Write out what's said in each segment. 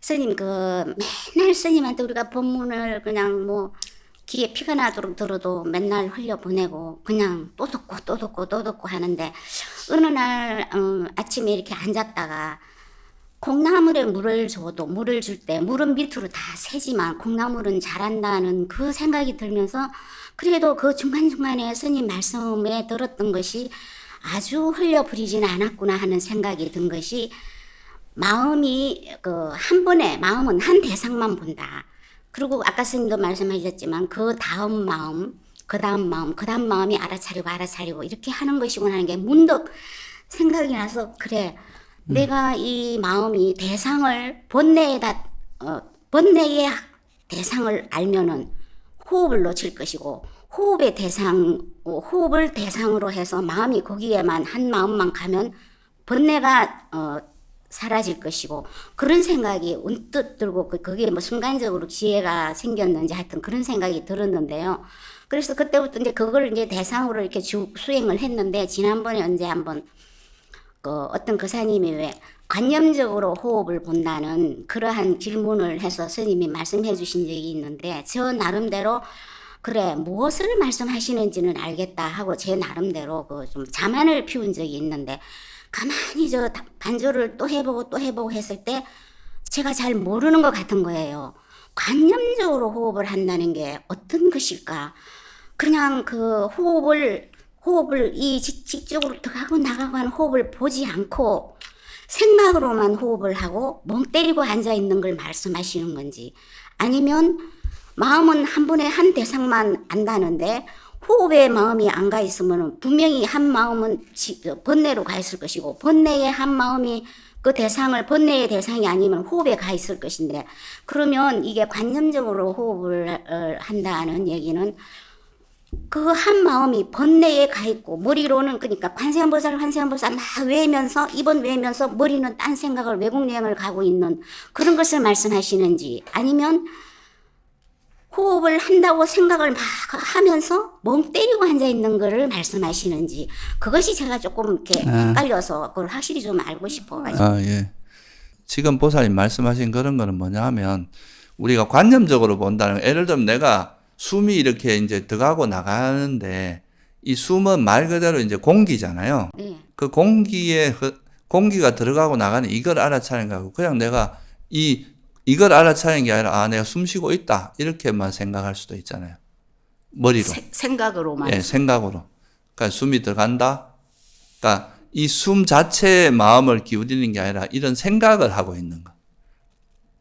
스님 그 맨날 스님한테 우리가 법문을 그냥 뭐 귀에 피가 나도록 들어도 맨날 흘려 보내고 그냥 또 듣고 또 듣고 또 듣고 하는데 어느 날 음, 아침에 이렇게 앉았다가 콩나물에 물을 줘도 물을 줄 때 물은 밑으로 다 새지만 콩나물은 자란다는 그 생각이 들면서 그래도 그 중간중간에 스님 말씀에 들었던 것이 아주 흘려버리지는 않았구나 하는 생각이 든 것이 마음이 그 한 번에 마음은 한 대상만 본다. 그리고 아까 스님도 말씀하셨지만 그 다음 마음, 그 다음 마음, 그 다음 마음이 알아차리고 알아차리고 이렇게 하는 것이구나 하는 게 문득 생각이 나서 그래 내가 이 마음이 대상을 본내에다 어, 본내의 대상을 알면은 호흡을 놓칠 것이고 호흡의 대상 어, 호흡을 대상으로 해서 마음이 거기에만 한 마음만 가면 번뇌가 어, 사라질 것이고 그런 생각이 언뜻 들고 그- 그게 뭐 순간적으로 지혜가 생겼는지 하여튼 그런 생각이 들었는데요. 그래서 그때부터 이제 그걸 이제 대상으로 이렇게 주, 수행을 했는데 지난번에 언제 한번 그 어떤 그사님이 왜 관념적으로 호흡을 본다는 그러한 질문을 해서 스님이 말씀해 주신 적이 있는데 저 나름대로 그래 무엇을 말씀하시는지는 알겠다 하고 제 나름대로 그 좀 자만을 피운 적이 있는데 가만히 저 다- 반주를 또 해보고 또 해보고 했을 때 제가 잘 모르는 것 같은 거예요. 관념적으로 호흡을 한다는 게 어떤 것일까? 그냥 그 호흡을 호흡을 이 직- 직접으로 들어가고 나가고 하는 호흡을 보지 않고 생각으로만 호흡을 하고 멍 때리고 앉아 있는 걸 말씀하시는 건지 아니면 마음은 한 번에 한 대상만 안다는데 호흡에 마음이 안 가 있으면 분명히 한 마음은 번뇌로 가 있을 것이고 번뇌의 한 마음이 그 대상을 번뇌의 대상이 아니면 호흡에 가 있을 것인데 그러면 이게 관념적으로 호흡을 어, 한다는 얘기는 그 한 마음이 번뇌에 가 있고 머리로는 그러니까 관세음보살 관세음보살 막 외면서 입은 외면서 머리는 딴 생각을 외국 여행을 가고 있는 그런 것을 말씀하시는지 아니면 호흡을 한다고 생각을 막 하면서 멍 때리고 앉아 있는 거를 말씀하시는지 그것이 제가 조금 이렇게 헷갈려서 그걸 확실히 좀 알고 싶어가지고 아, 예. 지금 보살님 말씀하신 그런 거는 뭐냐 하면 우리가 관념적으로 본다는 예를 들면 내가 숨이 이렇게 이제 들어가고 나가는데 이 숨은 말 그대로 이제 공기잖아요. 네. 그 공기에 흐- 공기가 들어가고 나가는 이걸 알아차리는 거고 그냥 내가 이 이걸 알아차리는 게 아니라 아 내가 숨 쉬고 있다 이렇게만 생각할 수도 있잖아요. 머리로. 세- 생각으로만 예, 생각으로. 그러니까 숨이 들어간다. 그러니까 이 숨 자체에 마음을 기울이는 게 아니라 이런 생각을 하고 있는 거.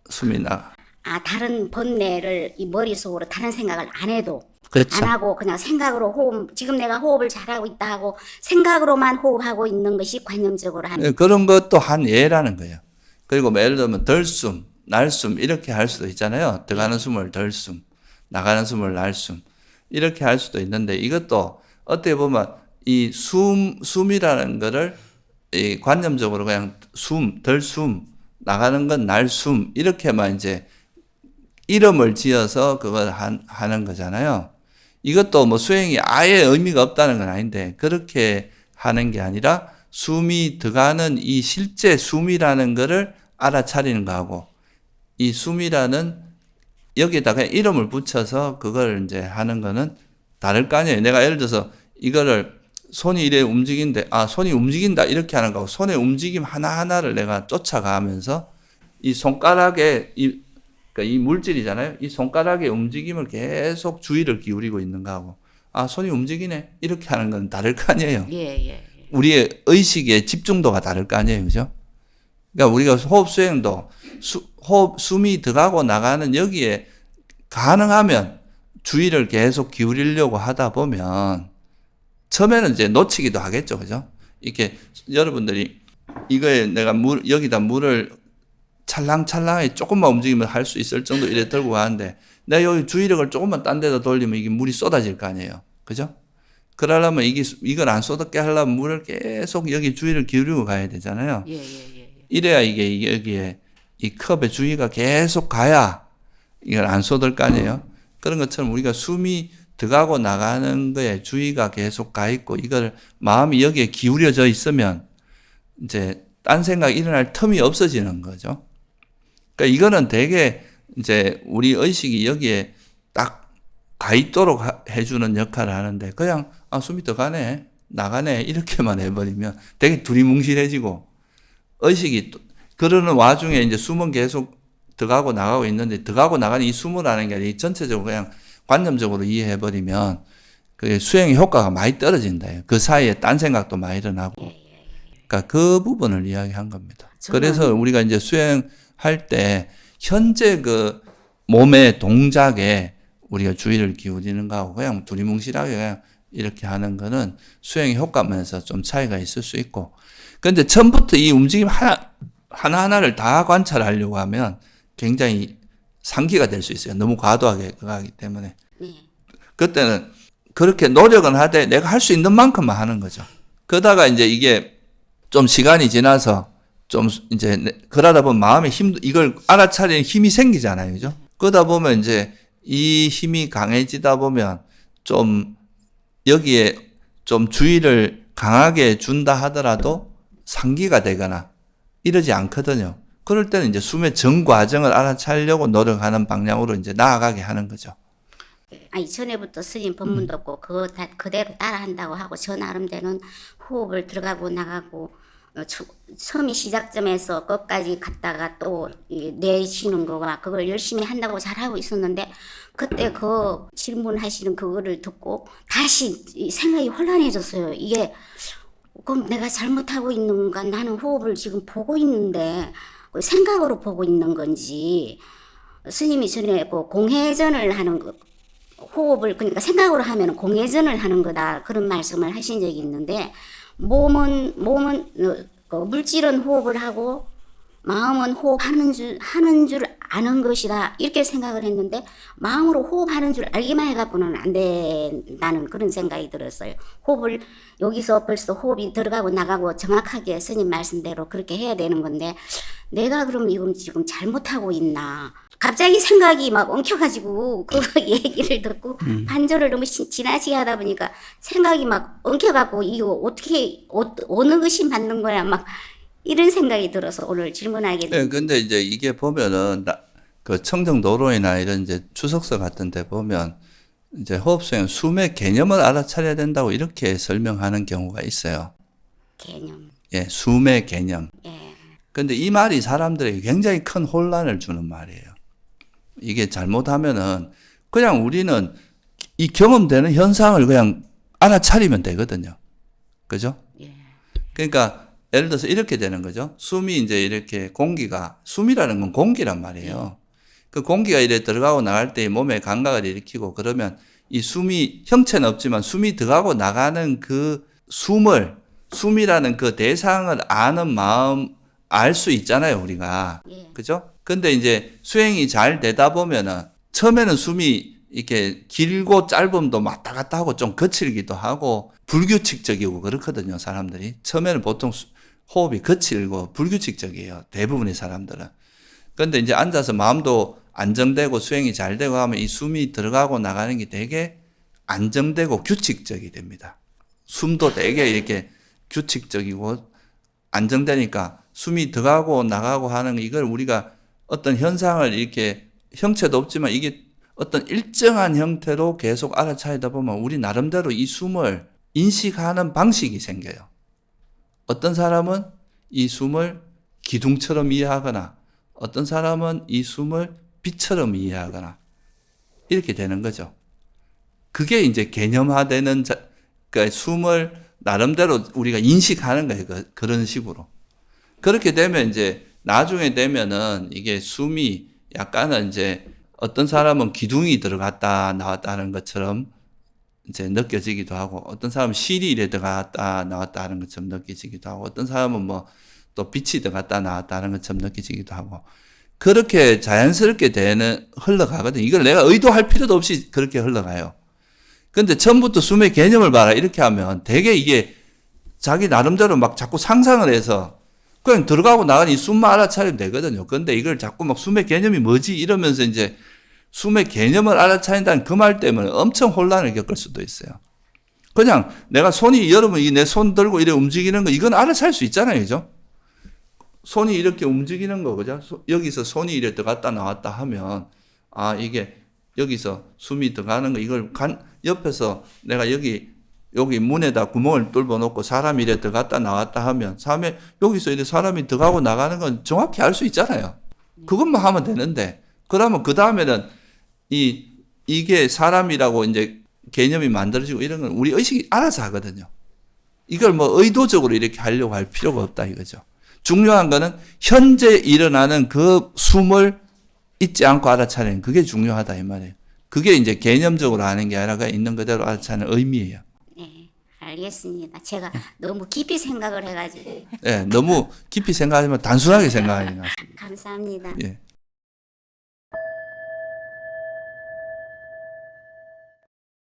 숨이 나. 아 다른 번뇌를 이 머릿속으로 다른 생각을 안 해도 그렇죠. 안 하고 그냥 생각으로 호흡 지금 내가 호흡을 잘하고 있다 하고 생각으로만 호흡하고 있는 것이 관념적으로 하는 예, 그런 것도 한 예라는 거예요. 그리고 뭐 예를 들면 덜숨, 날숨 이렇게 할 수도 있잖아요. 들어가는 숨을 덜숨, 나가는 숨을 날숨 이렇게 할 수도 있는데 이것도 어떻게 보면 이 숨, 숨이라는 거를 이 관념적으로 그냥 숨, 덜숨, 나가는 건 날숨 이렇게만 이제 이름을 지어서 그걸 한, 하는 거잖아요. 이것도 뭐 수행이 아예 의미가 없다는 건 아닌데 그렇게 하는 게 아니라 숨이 들어가는 이 실제 숨이라는 거를 알아차리는 거하고 이 숨이라는 여기다가 이름을 붙여서 그걸 이제 하는 거는 다를 거 아니에요. 내가 예를 들어서 이거를 손이 이래 움직이는데 아 손이 움직인다 이렇게 하는 거고 손의 움직임 하나 하나를 내가 쫓아가면서 이 손가락에 이, 그러니까 이 물질이잖아요. 이 손가락의 움직임을 계속 주의를 기울이고 있는 거하고 아 손이 움직이네 이렇게 하는 건 다를 거 아니에요. 예 예 예. 우리의 의식의 집중도가 다를 거 아니에요, 그죠? 그러니까 우리가 호흡 수행도 수, 호흡 숨이 들어가고 나가는 여기에 가능하면 주의를 계속 기울이려고 하다 보면 처음에는 이제 놓치기도 하겠죠, 그죠? 이렇게 여러분들이 이거에 내가 물 여기다 물을 찰랑찰랑하게 조금만 움직이면 할 수 있을 정도 이래 들고 가는데 내가 여기 주의력을 조금만 딴 데다 돌리면 이게 물이 쏟아질 거 아니에요, 그죠? 그러려면 이게 이걸 안 쏟게 하려면 물을 계속 여기 주의를 기울이고 가야 되잖아요. 예, 예, 예. 이래야 이게 이게 여기에 이 컵에 주의가 계속 가야 이걸 안 쏟을 거 아니에요. 그런 것처럼 우리가 숨이 들어가고 나가는 거에 주의가 계속 가 있고 이걸 마음이 여기에 기울여져 있으면 이제 딴 생각 일어날 틈이 없어지는 거죠. 그러니까 이거는 되게 이제 우리 의식이 여기에 딱 가 있도록 하- 해주는 역할을 하는데 그냥 아 숨이 더 가네 나가네 이렇게만 해버리면 되게 두리뭉실해지고 의식이 또- 그러는 와중에 이제 숨은 계속 들어가고 나가고 있는데 들어가고 나가는 이 숨으라는 게 아니라 이 전체적으로 그냥 관념적으로 이해해버리면 그 수행의 효과가 많이 떨어진다. 그 사이에 딴 생각도 많이 일어나고. 그러니까 그 부분을 이야기한 겁니다. 그래서 우리가 이제 수행할 때 현재 그 몸의 동작에 우리가 주의를 기울이는 거하고 그냥 두리뭉실하게 그냥 이렇게 하는 거는 수행의 효과면에서 좀 차이가 있을 수 있고. 근데 처음부터 이 움직임 하나, 하나하나를 다 관찰하려고 하면 굉장히 상기가 될 수 있어요. 너무 과도하게 하기 때문에. 네. 그때는 그렇게 노력은 하되 내가 할 수 있는 만큼만 하는 거죠. 그러다가 이제 이게 좀 시간이 지나서 좀 이제 내- 그러다 보면 마음의 힘 이걸 알아차리는 힘이 생기잖아요. 그죠? 그러다 보면 이제 이 힘이 강해지다 보면 좀 여기에 좀 주의를 강하게 준다 하더라도 상기가 되거나 이러지 않거든요. 그럴 때는 이제 숨의 전 과정을 알아차리려고 노력하는 방향으로 이제 나아가게 하는 거죠. 아니 전에부터 스님 법문도 없고 그거 다 그대로 따라한다고 하고 저 나름대로는 호흡을 들어가고 나가고 어, 처, 처음이 시작점에서 끝까지 갔다가 또 이, 내쉬는 거가 그걸 열심히 한다고 잘하고 있었는데 그때 그 질문하시는 그거를 듣고 다시 이 생각이 혼란해졌어요. 이게 그럼 내가 잘못하고 있는 건가? 나는 호흡을 지금 보고 있는데 그 생각으로 보고 있는 건지 스님이 전에 그 공회전을 하는 거 호흡을 그러니까 생각으로 하면 공회전을 하는 거다 그런 말씀을 하신 적이 있는데 몸은 몸은 어, 그 물질은 호흡을 하고 마음은 호흡하는 줄 하는 줄 아는 것이다 이렇게 생각을 했는데 마음으로 호흡하는 줄 알기만 해갖고는 안 된다는 그런 생각이 들었어요. 호흡을 여기서 벌써 호흡이 들어가고 나가고 정확하게 스님 말씀대로 그렇게 해야 되는 건데 내가 그럼 이건 지금 잘못하고 있나? 갑자기 생각이 막 엉켜가지고 그 얘기를 듣고 반절을 너무 지- 지나치게 하다 보니까 생각이 막 엉켜갖고 이거 어떻게 어, 어느 의심 받는 거야 막 이런 생각이 들어서 오늘 질문하게 네, 근데 이제 이게 보면은 나- 그 청정도로이나 이런 이제 추석서 같은 데 보면 이제 호흡수행 숨의 개념을 알아차려야 된다고 이렇게 설명하는 경우가 있어요. 개념. 예, 숨의 개념. 예. 근데 이 말이 사람들에게 굉장히 큰 혼란을 주는 말이에요. 이게 잘못하면은 그냥 우리는 이 경험되는 현상을 그냥 알아차리면 되거든요. 그죠? 예. 그러니까 예를 들어서 이렇게 되는 거죠. 숨이 이제 이렇게 공기가 숨이라는 건 공기란 말이에요. 그 공기가 이래 들어가고 나갈 때 몸에 감각을 일으키고 그러면 이 숨이 형체는 없지만 숨이 들어가고 나가는 그 숨을 숨이라는 그 대상을 아는 마음 알 수 있잖아요, 우리가. 예. 그죠? 근데 이제 수행이 잘 되다 보면은 처음에는 숨이 이렇게 길고 짧음도 왔다 갔다 하고 좀 거칠기도 하고 불규칙적이고 그렇거든요, 사람들이. 처음에는 보통 수- 호흡이 거칠고 불규칙적이에요, 대부분의 사람들은. 근데 이제 앉아서 마음도 안정되고 수행이 잘 되고 하면 이 숨이 들어가고 나가는 게 되게 안정되고 규칙적이 됩니다. 숨도 되게 이렇게 규칙적이고 안정되니까 숨이 들어가고 나가고 하는 이걸 우리가 어떤 현상을 이렇게 형체도 없지만 이게 어떤 일정한 형태로 계속 알아차리다 보면 우리 나름대로 이 숨을 인식하는 방식이 생겨요. 어떤 사람은 이 숨을 기둥처럼 이해하거나 어떤 사람은 이 숨을 빛처럼 이해하거나 이렇게 되는 거죠. 그게 이제 개념화되는 자, 그러니까 숨을 나름대로 우리가 인식하는 거예요. 그, 그런 식으로. 그렇게 되면 이제 나중에 되면은 이게 숨이 약간은 이제 어떤 사람은 기둥이 들어갔다 나왔다 하는 것처럼 이제 느껴지기도 하고 어떤 사람은 실이 이래 들어갔다 나왔다 하는 것처럼 느껴지기도 하고 어떤 사람은 뭐 또 빛이 들어갔다 나왔다 하는 것처럼 느껴지기도 하고 그렇게 자연스럽게 되는 흘러가거든요. 이걸 내가 의도할 필요도 없이 그렇게 흘러가요. 근데 처음부터 숨의 개념을 봐라 이렇게 하면 되게 이게 자기 나름대로 막 자꾸 상상을 해서 그냥 들어가고 나가니 이 숨만 알아차리면 되거든요. 근데 이걸 자꾸 막 숨의 개념이 뭐지 이러면서 이제 숨의 개념을 알아차린다는 그 말 때문에 엄청 혼란을 겪을 수도 있어요. 그냥 내가 손이 여러분 이 내 손 들고 이래 움직이는 거 이건 알아차릴 수 있잖아요. 그죠? 손이 이렇게 움직이는 거 그죠? 소- 여기서 손이 이렇게 들어갔다 나왔다 하면 아 이게 여기서 숨이 들어가는 거 이걸 간 옆에서 내가 여기 여기 문에다 구멍을 뚫어 놓고 사람이 이래 들어갔다 나왔다 하면 사람이 여기서 이래 사람이 들어가고 나가는 건 정확히 알 수 있잖아요. 그것만 하면 되는데 그러면 그 다음에는 이 이게 사람이라고 이제 개념이 만들어지고 이런 건 우리 의식이 알아서 하거든요. 이걸 뭐 의도적으로 이렇게 하려고 할 필요가 없다 이거죠. 중요한 거는 현재 일어나는 그 숨을 잊지 않고 알아차리는 그게 중요하다 이 말이에요. 그게 이제 개념적으로 하는 게 아니라 있는 그대로 알아차리는 의미예요. 네, 알겠습니다. 제가 너무 깊이 생각을 해가지고 예, 너무 깊이 생각하지만 단순하게 생각하지 마. 감사합니다. 예.